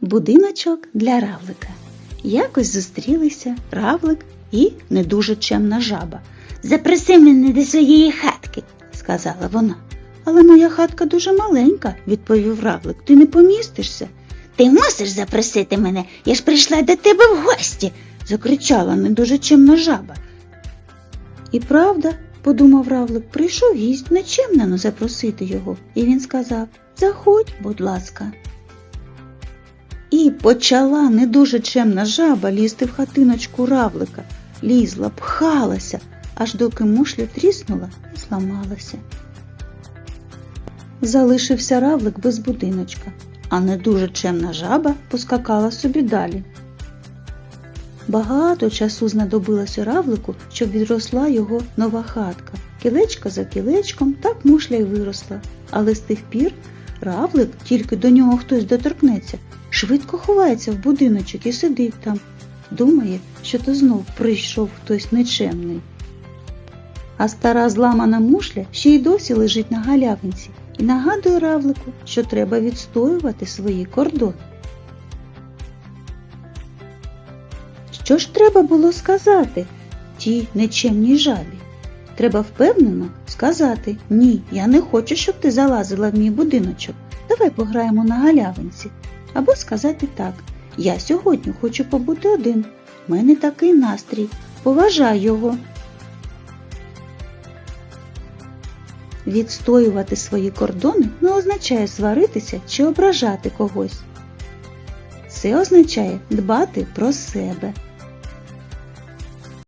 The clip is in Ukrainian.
Будиночок для равлика. Якось зустрілися равлик і не дуже чемна жаба. Запроси мене до своєї хатки. сказала вона. Але моя хатка дуже маленька, відповів равлик. Ти не помістишся. Ти мусиш запросити мене, я ж прийшла до тебе в гості. закричала не дуже чемна жаба. І правда, подумав равлик, прийшов гість нечемно запросити його, і він сказав Заходь, будь ласка. І почала не дуже чемна жаба лізти в хатиночку равлика, лізла, пхалася, аж доки мушля тріснула і зламалася. Залишився равлик без будиночка, а не дуже чемна жаба поскакала собі далі. Багато часу знадобилося равлику, щоб відросла його нова хатка. Кілечко за кілечком так мушля й виросла, але з тих пір равлик, тільки до нього хтось доторкнеться, швидко ховається в будиночок і сидить там. Думає, що то знов прийшов хтось нечемний. А стара зламана мушля ще й досі лежить на галявинці і нагадує равлику, що треба відстоювати свої кордони. Що ж треба було сказати тій нечемній жабі? Треба впевнено сказати Ні, я не хочу, щоб ти залазила в мій будиночок. Давай пограємо на галявинці. Або сказати так Я сьогодні хочу побути один. У мене такий настрій. Поважай його. Відстоювати свої кордони не означає сваритися чи ображати когось. Це означає дбати про себе.